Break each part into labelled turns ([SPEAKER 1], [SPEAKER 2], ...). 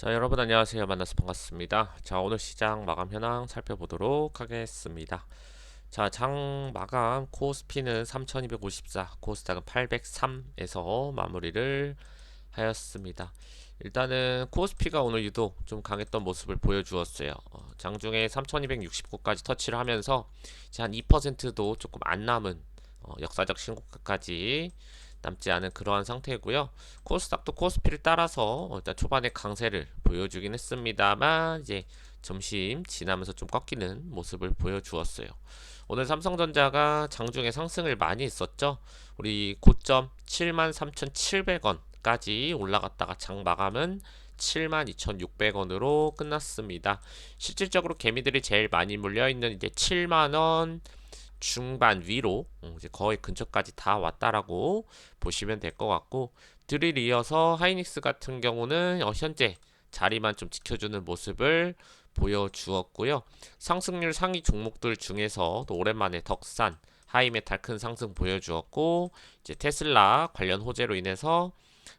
[SPEAKER 1] 자, 여러분 안녕하세요. 만나서 반갑습니다. 자, 오늘 시장 마감 현황 살펴보도록 하겠습니다. 자, 장 마감 코스피는 3254, 코스닥은 803에서 마무리를 하였습니다. 일단은 코스피가 오늘 유독 좀 강했던 모습을 보여주었어요. 어, 장중에 3269까지 터치를 하면서 한 2%도 조금 안 남은 어, 역사적 신고가까지 남지 않은 그러한 상태고요. 코스닥도 코스피를 따라서 일단 초반에 강세를 보여주긴 했습니다만 이제 점심 지나면서 좀 꺾이는 모습을 보여주었어요. 오늘 삼성전자가 장중에 상승을 많이 했었죠. 우리 고점 73,700원까지 올라갔다가 장 마감은 72,600원으로 끝났습니다. 실질적으로 개미들이 제일 많이 물려 있는 이제 7만 원 중반 위로 음, 이제 거의 근처까지 다 왔다라고 보시면 될 것 같고 드릴 이어서 하이닉스 같은 경우는 어, 현재 자리만 좀 지켜주는 모습을 보여주었고요. 상승률 상위 종목들 중에서 또 오랜만에 덕산, 하이메탈 큰 상승 보여주었고 이제 테슬라 관련 호재로 인해서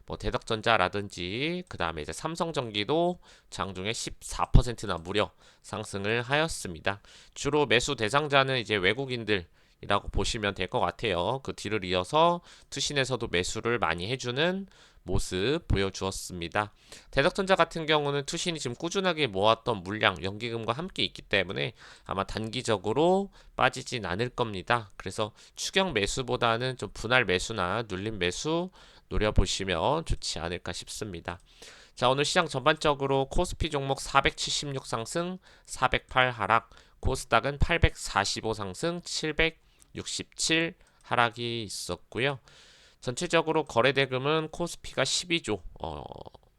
[SPEAKER 1] 뭐 대덕전자라든지 그 다음에 이제 삼성전기도 장중에 14%나 무려 상승을 하였습니다. 주로 매수 대상자는 이제 외국인들 이라고 보시면 될 것 같아요. 그 뒤를 이어서 투신에서도 매수를 많이 해주는 모습 보여주었습니다. 대덕전자 같은 경우는 투신이 지금 꾸준하게 모았던 물량 연기금과 함께 있기 때문에 아마 단기적으로 빠지진 않을 겁니다. 그래서 추경 매수보다는 좀 분할 매수나 눌림 매수 노려보시면 좋지 않을까 싶습니다. 자, 오늘 시장 전반적으로 코스피 종목 476 상승, 408 하락, 코스닥은 845 상승, 767 하락이 있었고요. 전체적으로 거래 대금은 코스피가 12조 어,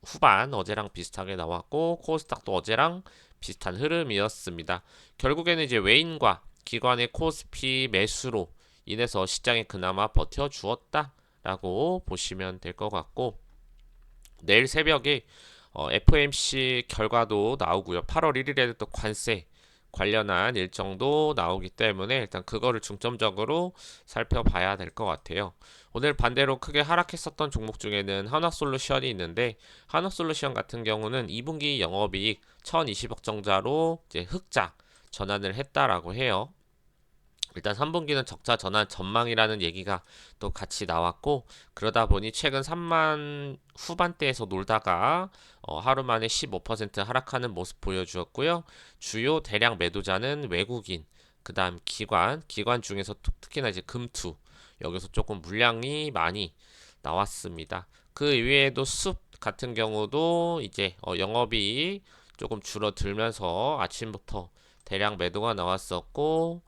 [SPEAKER 1] 후반 어제랑 비슷하게 나왔고 코스닥도 어제랑 비슷한 흐름이었습니다. 결국에는 이제 외인과 기관의 코스피 매수로 인해서 시장이 그나마 버텨 주었다. 라고 보시면 될 것 같고 내일 새벽에 어, FOMC 결과도 나오고요. 8월 1일에도 또 관세 관련한 일정도 나오기 때문에 일단 그거를 중점적으로 살펴봐야 될 것 같아요. 오늘 반대로 크게 하락했었던 종목 중에는 한화솔루션이 있는데 한화솔루션 같은 경우는 2분기 영업이익 1,020억 정자로 이제 흑자 전환을 했다라고 해요. 일단 3분기는 적자 전환 전망이라는 얘기가 또 같이 나왔고 그러다 보니 최근 3만 후반대에서 놀다가 어, 하루 만에 15% 하락하는 모습 보여주었고요. 주요 대량 매도자는 외국인, 그 다음 기관, 기관 중에서 특히나 이제 금투 여기서 조금 물량이 많이 나왔습니다. 그 이외에도 숲 같은 경우도 이제 어, 영업이 조금 줄어들면서 아침부터 대량 매도가 나왔었고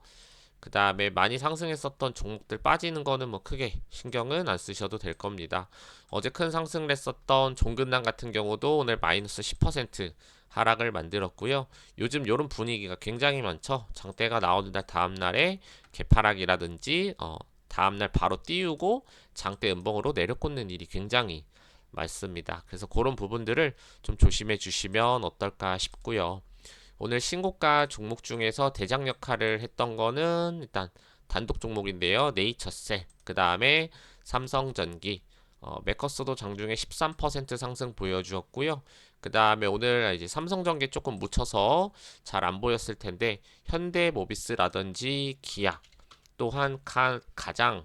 [SPEAKER 1] 그 다음에 많이 상승했었던 종목들 빠지는 거는 뭐 크게 신경은 안 쓰셔도 될 겁니다. 어제 큰 상승을 했었던 종근당 같은 경우도 오늘 마이너스 10% 하락을 만들었고요. 요즘 이런 분위기가 굉장히 많죠. 장대가 나오는 날 다음 날에 개파락이라든지 어, 다음 날 바로 띄우고 장대 음봉으로 내려꽂는 일이 굉장히 많습니다. 그래서 그런 부분들을 좀 조심해 주시면 어떨까 싶고요. 오늘 신고가 종목 중에서 대장 역할을 했던 거는 일단 단독 종목인데요. 네이처셀, 그 다음에 삼성전기, 어, 메커스도 장중에 13% 상승 보여주었고요. 그 다음에 오늘 이제 삼성전기 조금 묻혀서 잘 안 보였을 텐데 현대모비스라든지 기아 또한 가, 가장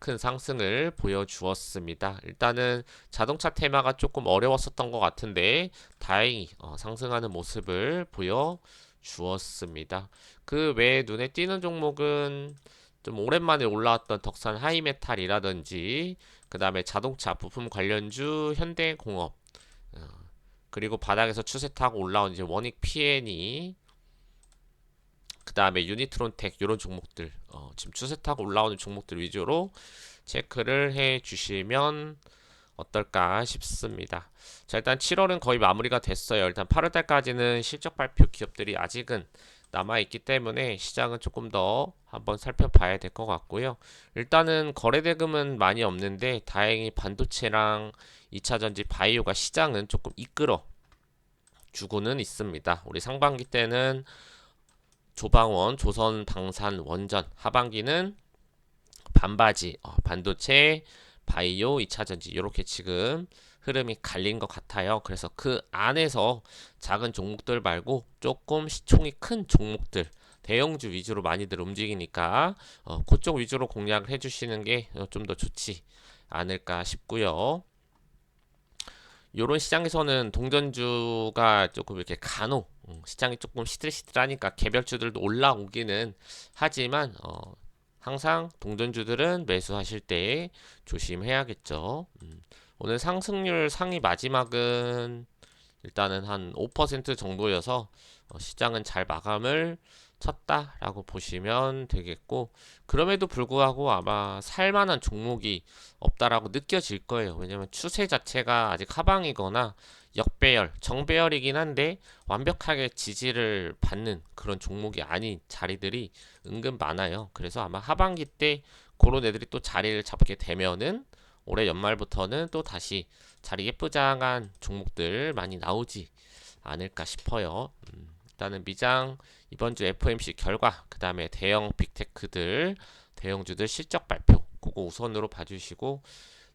[SPEAKER 1] 큰 상승을 보여주었습니다. 일단은 자동차 테마가 조금 어려웠었던 것 같은데 다행히 어, 상승하는 모습을 보여주었습니다. 그 외에 눈에 띄는 종목은 좀 오랜만에 올라왔던 덕산 하이메탈이라든지 그 다음에 자동차 부품 관련주 현대공업 어, 그리고 바닥에서 추세 타고 올라온 이제 원익 PN이 그 다음에 유니트론텍 이런 종목들 어, 지금 추세 타고 올라오는 종목들 위주로 체크를 해 주시면 어떨까 싶습니다. 자 일단 7월은 거의 마무리가 됐어요. 일단 8월달까지는 실적 발표 기업들이 아직은 남아있기 때문에 시장은 조금 더 한번 살펴봐야 될 것 같고요. 일단은 거래대금은 많이 없는데 다행히 반도체랑 2차전지 바이오가 시장은 조금 이끌어 주고는 있습니다. 우리 상반기 때는 조방원, 조선, 방산, 원전, 하반기는 반바지, 어, 반도체, 바이오, 2차전지 이렇게 지금 흐름이 갈린 것 같아요. 그래서 그 안에서 작은 종목들 말고 조금 시총이 큰 종목들 대형주 위주로 많이들 움직이니까 어, 그쪽 위주로 공략을 해주시는 게 좀 더 좋지 않을까 싶고요. 요런 시장에서는 동전주가 조금 이렇게 간혹 음, 시장이 조금 시들시들하니까 개별주들도 올라오기는 하지만 어, 항상 동전주들은 매수하실 때 조심해야겠죠. 음, 오늘 상승률 상위 마지막은 일단은 한 5% 정도여서 어, 시장은 잘 마감을 쳤다라고 보시면 되겠고 그럼에도 불구하고 아마 살만한 종목이 없다라고 느껴질 거예요. 왜냐면 추세 자체가 아직 하방이거나 역배열, 정배열이긴 한데 완벽하게 지지를 받는 그런 종목이 아닌 자리들이 은근 많아요. 그래서 아마 하반기 때 그런 애들이 또 자리를 잡게 되면은 올해 연말부터는 또 다시 자리 예쁘장한 종목들 많이 나오지 않을까 싶어요. 음, 일단은 미장 이번 주 FOMC 결과 그 다음에 대형 빅테크들 대형주들 실적 발표 그거 우선으로 봐주시고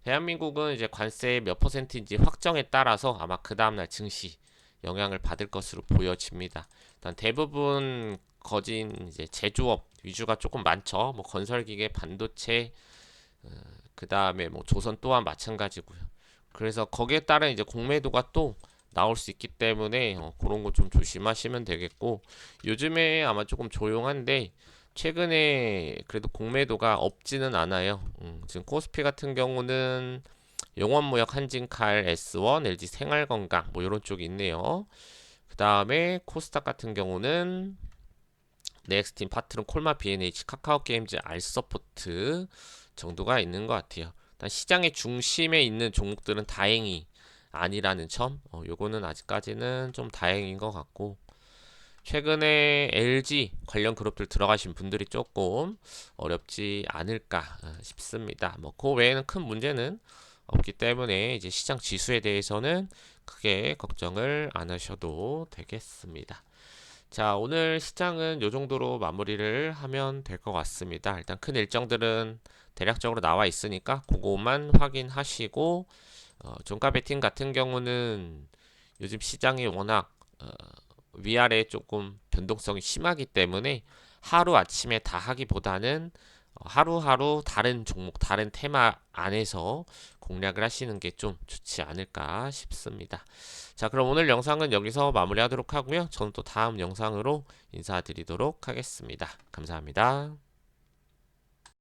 [SPEAKER 1] 대한민국은 이제 관세 몇 퍼센트인지 확정에 따라서 아마 그 다음날 증시 영향을 받을 것으로 보여집니다. 일단 대부분 거진 이제 제조업 위주가 조금 많죠. 뭐 건설기계, 반도체, 어, 그 다음에 뭐 조선 또한 마찬가지고요. 그래서 거기에 따른 이제 공매도가 또 나올 수 있기 때문에 어, 그런 거 좀 조심하시면 되겠고 요즘에 아마 조금 조용한데 최근에 그래도 공매도가 없지는 않아요. 음, 지금 코스피 같은 경우는 용원무역 한진칼 S1 LG 생활건강 뭐 이런 쪽이 있네요. 그 다음에 코스닥 같은 경우는 넥스틴 파트론 콜마 B&H 카카오 게임즈 알서포트 정도가 있는 것 같아요. 일단 시장의 중심에 있는 종목들은 다행히 아니라는 점, 어, 요거는 아직까지는 좀 다행인 것 같고 최근에 LG 관련 그룹들 들어가신 분들이 조금 어렵지 않을까 어, 싶습니다. 뭐 그 외에는 큰 문제는 없기 때문에 이제 시장 지수에 대해서는 크게 걱정을 안 하셔도 되겠습니다. 자, 오늘 시장은 요 정도로 마무리를 하면 될 것 같습니다. 일단 큰 일정들은 대략적으로 나와 있으니까 그거만 확인하시고 어, 종가 베팅 같은 경우는 요즘 시장이 워낙 어, 위아래 조금 변동성이 심하기 때문에 하루 아침에 다 하기보다는 어, 하루하루 다른 종목, 다른 테마 안에서 공략을 하시는 게 좀 좋지 않을까 싶습니다. 자, 그럼 오늘 영상은 여기서 마무리하도록 하고요. 저는 또 다음 영상으로 인사드리도록 하겠습니다. 감사합니다.